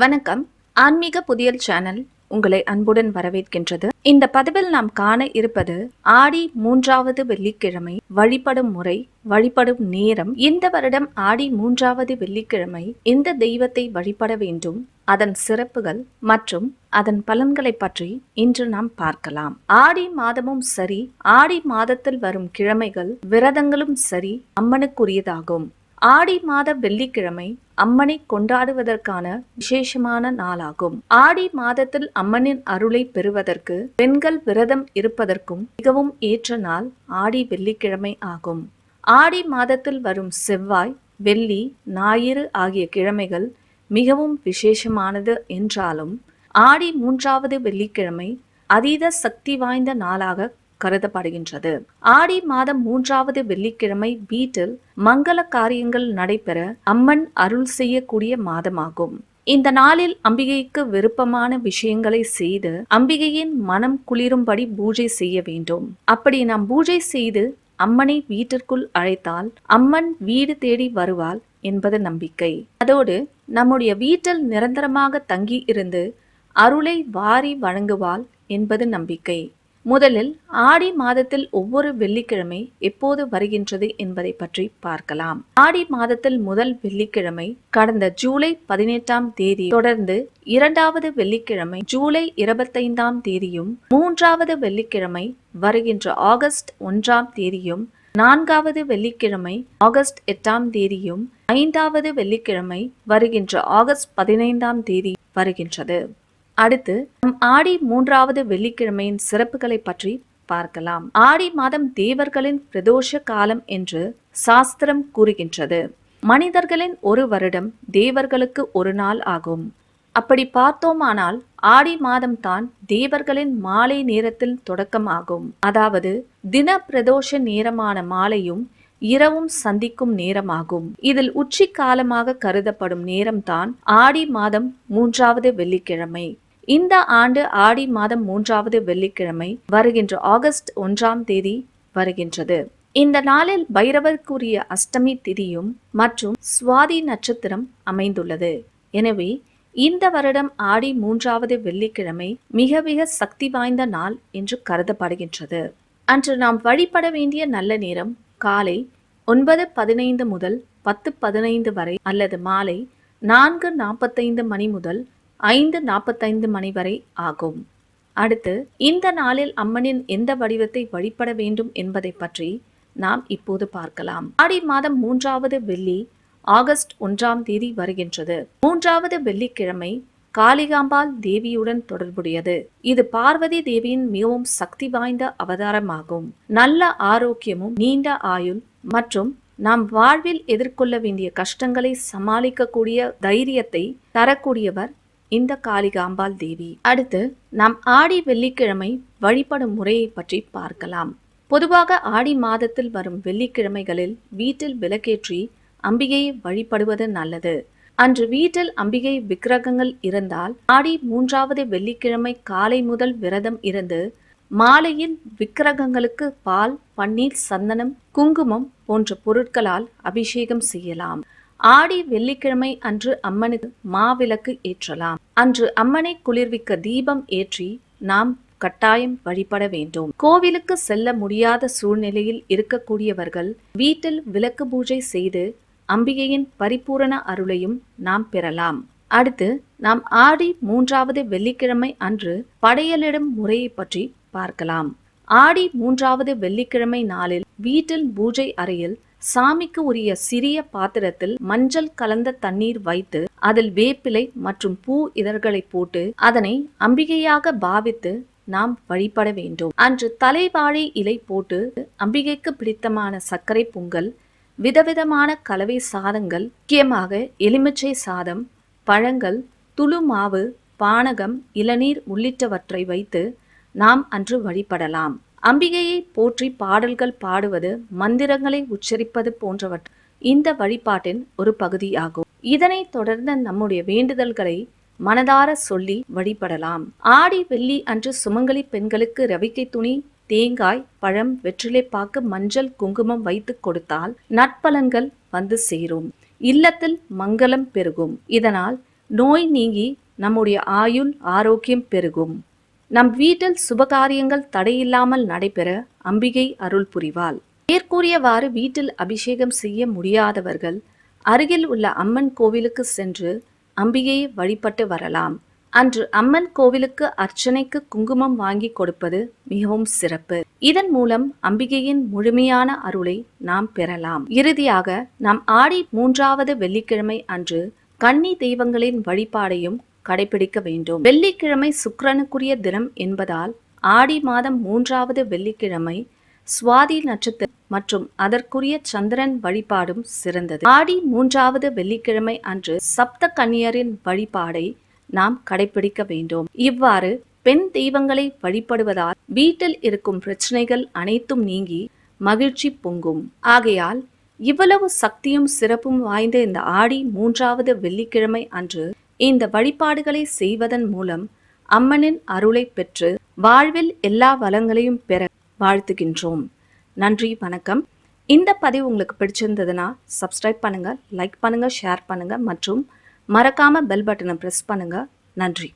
வணக்கம். ஆன்மீக புதியல் சேனல் உங்களை அன்புடன் வரவேற்கின்றது. இந்த பதிவில் நாம் காண இருப்பது ஆடி மூன்றாவது வெள்ளிக்கிழமை வழிபடும் முறை வழிபடும் நேரம். இந்த வருடம் ஆடி மூன்றாவது வெள்ளிக்கிழமை இந்த தெய்வத்தை வழிபட வேண்டும் அதன் சிறப்புகள் மற்றும் அதன் பலன்களை பற்றி இன்று நாம் பார்க்கலாம். ஆடி மாதமும் சரி ஆடி மாதத்தில் வரும் கிழமைகள் விரதங்களும் சரி அம்மனுக்குரியதாகும். ஆடி மாத வெள்ளிக்கிழமை அம்மனை கொண்டாடுவதற்கான விசேஷமான நாளாகும். ஆடி மாதத்தில் அம்மனின் அருளை பெறுவதற்கு பெண்கள் விரதம் இருப்பதற்கும் மிகவும் ஏற்ற நாள் ஆடி வெள்ளிக்கிழமை ஆகும். ஆடி மாதத்தில் வரும் செவ்வாய் வெள்ளி ஞாயிறு ஆகிய கிழமைகள் மிகவும் விசேஷமானது என்றாலும் ஆடி மூன்றாவது வெள்ளிக்கிழமை அதீத சக்தி வாய்ந்த நாளாக கருதப்படுகின்றது. ஆடி மாதம் மூன்றாவது வெள்ளிக்கிழமை வீட்டில் மங்கள காரியங்கள் நடைபெற அம்மன் அருள் செய்யக்கூடிய மாதமாகும். இந்த நாளில் அம்பிகைக்கு விருப்பமான விஷயங்களை செய்து அம்பிகையின் மனம் குளிரும்படி பூஜை செய்ய வேண்டும். அப்படி நாம் பூஜை செய்து அம்மனை வீட்டிற்குள் அழைத்தால் அம்மன் வீடு தேடி வருவாள் என்பது நம்பிக்கை. அதோடு நம்முடைய வீட்டில் நிரந்தரமாக தங்கி இருந்து அருளை வாரி வழங்குவாள் என்பது நம்பிக்கை. முதலில் ஆடி மாதத்தில் ஒவ்வொரு வெள்ளிக்கிழமை எப்போது வருகின்றது என்பதை பற்றி பார்க்கலாம். ஆடி மாதத்தில் முதல் வெள்ளிக்கிழமை கடந்த ஜூலை பதினெட்டாம் தேதி தொடர்ந்து இரண்டாவது வெள்ளிக்கிழமை ஜூலை இருபத்தைந்தாம் தேதியும் மூன்றாவது வெள்ளிக்கிழமை வருகின்ற ஆகஸ்ட் ஒன்றாம் தேதியும் நான்காவது வெள்ளிக்கிழமை ஆகஸ்ட் எட்டாம் தேதியும் ஐந்தாவது வெள்ளிக்கிழமை வருகின்ற ஆகஸ்ட் பதினைந்தாம் தேதி வருகின்றது. அடுத்து நம் ஆடி மூன்றாவது வெள்ளிக்கிழமையின் சிறப்புகளை பற்றி பார்க்கலாம். ஆடி மாதம் தேவர்களின் பிரதோஷ காலம் என்று சாஸ்திரம் கூறுகின்றது. மனிதர்களின் ஒரு வருடம் தேவர்களுக்கு ஒரு நாள் ஆகும். அப்படி பார்த்தோமானால் ஆடி மாதம் தான் தேவர்களின் மாலை நேரத்தில் தொடக்கமாகும் அதாவது தின பிரதோஷ நேரமான மாலையும் இரவும் சந்திக்கும் நேரமாகும். இதில் உச்சி காலமாக கருதப்படும் நேரம்தான் ஆடி மாதம் மூன்றாவது வெள்ளிக்கிழமை. இந்த ஆண்டு ஆடி மாதம் மூன்றாவது வெள்ளிக்கிழமை வருகின்ற ஆகஸ்ட் ஒன்றாம் தேதி வருகின்றது. இந்த நாளில் பைரவருக்குரிய அஷ்டமி திதியும் மற்றும் சுவாதி நட்சத்திரம் அமைந்துள்ளது. எனவே இந்த வருடம் ஆடி மூன்றாவது வெள்ளிக்கிழமை மிக மிக சக்தி வாய்ந்த நாள் என்று கருதப்படுகின்றது. அன்று நாம் வழிபட வேண்டிய நல்ல நேரம் காலை ஒன்பது பதினைந்து முதல் பத்து பதினைந்து வரை அல்லது மாலை நான்கு நாற்பத்தைந்து மணி முதல் ஐந்து நாற்பத்தைந்து மணி வரை ஆகும். அடுத்து இந்த நாளில் அம்மனின் எந்த வடிவத்தை வழிபட வேண்டும் என்பதை பற்றி நாம் இப்போது பார்க்கலாம். ஆடி மாதம் மூன்றாவது வெள்ளி ஆகஸ்ட் ஒன்றாம் தேதி வருகின்றது. மூன்றாவது வெள்ளிக்கிழமை காளிகாம்பாள் தேவியுடன் தொடர்புடையது. இது பார்வதி தேவியின் மிகவும் சக்தி வாய்ந்த அவதாரமாகும். நல்ல ஆரோக்கியமும் நீண்ட ஆயுள் மற்றும் நாம் வாழ்வில் எதிர்கொள்ள வேண்டிய கஷ்டங்களை சமாளிக்கக்கூடிய தைரியத்தை தரக்கூடியவர் இந்த காளிகாம்பாள் தேவி. அடுத்து நாம் ஆடி வெள்ளிக்கிழமை வழிபடும் முறையை பற்றி பார்க்கலாம். பொதுவாக ஆடி மாதத்தில் வரும் வெள்ளிக்கிழமைகளில் வீட்டில் விளக்கேற்றி அம்பிகையை வழிபடுவது நல்லது. அன்று வீட்டில் அம்பிகை விக்கிரகங்கள் இருந்தால் ஆடி மூன்றாவது வெள்ளிக்கிழமை காலை முதல் விரதம் இருந்து மாலையில் விக்கிரகங்களுக்கு பால் பன்னீர் சந்தனம் குங்குமம் போன்ற பொருட்களால் அபிஷேகம் செய்யலாம். ஆடி வெள்ளிக்கிழமை அன்று அம்மனுக்கு மாவிளக்கு ஏற்றலாம். அன்று அம்மனை குளிர்விக்க தீபம் ஏற்றி நாம் கட்டாயம் வழிபட வேண்டும். கோவிலுக்கு செல்ல முடியாத சூழ்நிலையில் இருக்கக்கூடியவர்கள் வீட்டில் விளக்கு பூஜை செய்து அம்பிகையின் பரிபூரண அருளையும் நாம் பெறலாம். அடுத்து நாம் ஆடி மூன்றாவது வெள்ளிக்கிழமை அன்று படையலிடும் முறையை பற்றி பார்க்கலாம். ஆடி மூன்றாவது வெள்ளிக்கிழமை நாளில் வீட்டில் பூஜை அறையில் சாமிக்கு உரிய சிறிய பாத்திரத்தில் மஞ்சள் கலந்த தண்ணீர் வைத்து அதில் வேப்பிலை மற்றும் பூ இதழ்களை போட்டு அதனை அம்பிகையாக பாவித்து நாம் வழிபட வேண்டும். அன்று தலைவாழை இலை போட்டு அம்பிகைக்கு பிடித்தமான சர்க்கரை பொங்கல் விதவிதமான கலவை சாதங்கள் முக்கியமாக எலுமிச்சை சாதம் பழங்கள் துளு மாவு பானகம் இளநீர் உள்ளிட்டவற்றை வைத்து நாம் அன்று வழிபடலாம். அம்பிகையை போற்றி பாடல்கள் பாடுவது மந்திரங்களை உச்சரிப்பது போன்றவற்றை இந்த வழிபாட்டின் ஒரு பகுதியாகும். இதனைத் தொடர்ந்து நம்முடைய வேண்டுதல்களை மனதார சொல்லி வழிபடலாம். ஆடி வெள்ளி அன்று சுமங்கலி பெண்களுக்கு ரவிக்கை துணி தேங்காய் பழம் வெற்றிலைப்பாக்கு மஞ்சள் குங்குமம் வைத்து கொடுத்தால் நற்பலன்கள் வந்து சேரும். இல்லத்தில் மங்களம் பெருகும். இதனால் நோய் நீங்கி நம்முடைய ஆயுள் ஆரோக்கியம் பெருகும். நம் வீட்டில் சுபகாரியங்கள் தடையில்லாமல் நடைபெற அம்பிகை அருள் புரிவாள். மேற்கூறியவாறு வீட்டில் அபிஷேகம் செய்ய முடியாதவர்கள் அருகில் உள்ள அம்மன் கோவிலுக்கு சென்று அம்பிகையை வழிபட்டு வரலாம். அன்று அம்மன் கோவிலுக்கு அர்ச்சனைக்கு குங்குமம் வாங்கி கொடுப்பது மிகவும் சிறப்பு. இதன் மூலம் அம்பிகையின் முழுமையான அருளை நாம் பெறலாம். இறுதியாக நாம் ஆடி மூன்றாவது வெள்ளிக்கிழமை அன்று கன்னி தெய்வங்களின் வழிபாடையும் கடைபிடிக்க வேண்டும். வெள்ளிக்கிழமை சுக்கிரனுக்குரிய தினம் என்பதால் ஆடி மாதம் மூன்றாவது வெள்ளிக்கிழமை சுவாதி நட்சத்திரம் மற்றும் அதற்குரிய சந்திரன் வழிபாடும் சிறந்தது. ஆடி மூன்றாவது வெள்ளிக்கிழமை அன்று சப்த கன்னியரின் வழிபாடை நாம் கடைபிடிக்க வேண்டும். இவ்வாறு பெண் தெய்வங்களை வழிபடுவதால் வீட்டில் இருக்கும் பிரச்சனைகள் அனைத்தும் நீங்கி மகிழ்ச்சி பொங்கும். ஆகையால் இவ்வளவு சக்தியும் சிறப்பும் வாய்ந்த இந்த ஆடி மூன்றாவது வெள்ளிக்கிழமை அன்று இந்த வழிபாடுகளை செய்வதன் மூலம் அம்மனின் அருளை பெற்று வாழ்வில் எல்லா வளங்களையும் பெற வாழ்த்துகின்றோம். நன்றி வணக்கம். இந்த பதிவு உங்களுக்கு பிடிச்சிருந்ததுன்னா சப்ஸ்கிரைப் பண்ணுங்க லைக் பண்ணுங்க ஷேர் பண்ணுங்க மற்றும் மறக்காம பெல் பட்டனை ப்ரெஸ் பண்ணுங்க. நன்றி.